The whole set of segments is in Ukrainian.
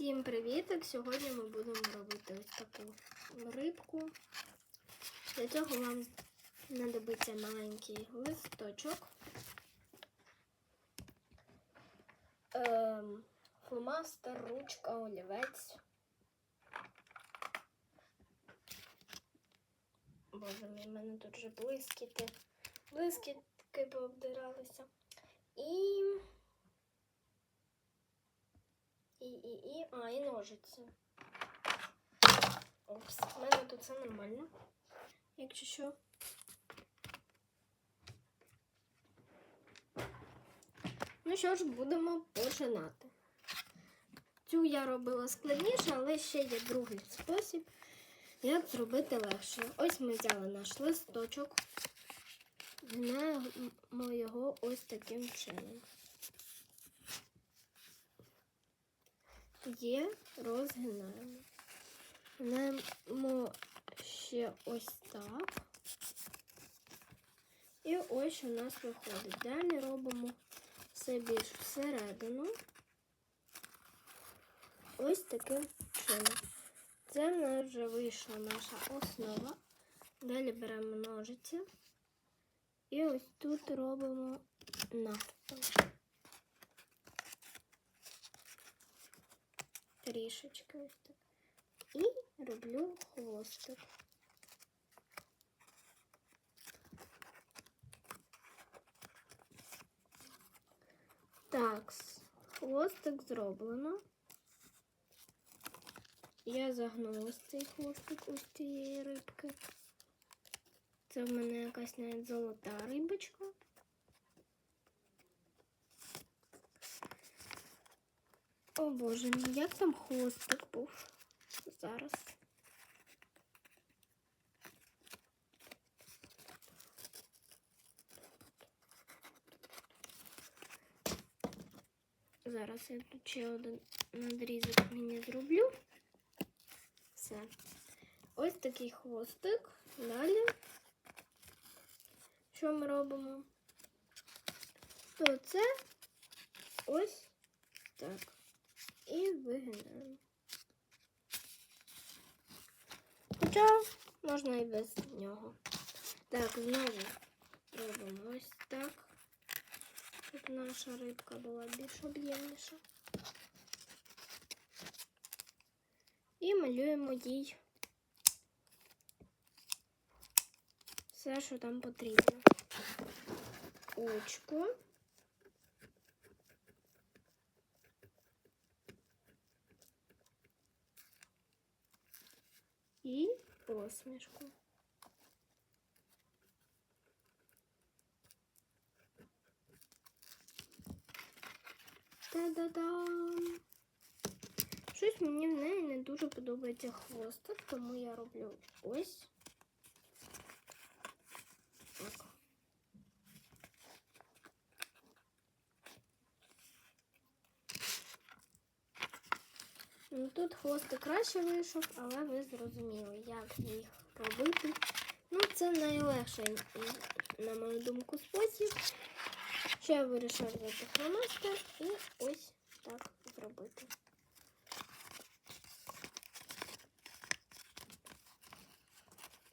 Всім привіток! Сьогодні ми будемо робити ось таку рибку. Для цього вам знадобиться маленький листочок, ем, фломастер, ручка, олівець. Боже в мене тут вже блискіти. Блискітки пообдиралися. І і, і, і, а, і ножиці. Опс, в мене тут все нормально. Якщо що. Ну що ж, будемо починати. Цю я робила складніше, але ще є другий спосіб, як зробити легше. Ось ми взяли наш листочок, гнаємо його ось таким чином. Є, розгинаємо. Гнаємо ще ось так. І ось що у нас виходить. Далі робимо все більш всередину. Ось таким чином. Це в нас вже вийшла наша основа. Далі беремо ножиці і ось тут робимо навпіл. Трішечки ось так. І роблю хвостик. Так, хвостик зроблено. Я загнула цей хвостик ось цієї рибки. Це в мене якась навіть золота рибочка. О боже як там хвостик був зараз. Зараз я тут ще один надрізок мені зроблю. Все. Ось такий хвостик. Далі. Що ми робимо? То це ось так і вигинаємо. Хоча можна і без нього. Так, знову робимо ось так, щоб наша рибка була більш об'ємніша. І малюємо їй все, що там потрібно. Очко. І посмішку. Та-да-дам! Щось мені в неї не дуже подобається хвостик, тому я роблю ось. Ну, Тут хвостик краще вийшов, але ви зрозуміли, як їх робити. Ну, це найлегший, на мою думку, спосіб. Ще я вирішив взяти фломастер і ось так зробити.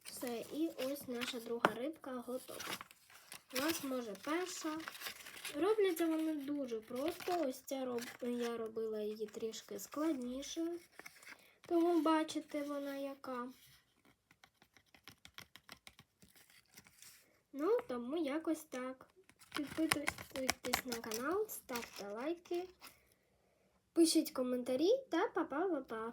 Все, і ось наша друга рибка готова. У нас може перша. Робляться вони дуже просто. Ось ця роб... я робила її трішки складніше. Тому бачите вона яка. Ну, тому якось так. Підписуйтесь на канал, ставте лайки, пишіть коментарі та па-па-па-па.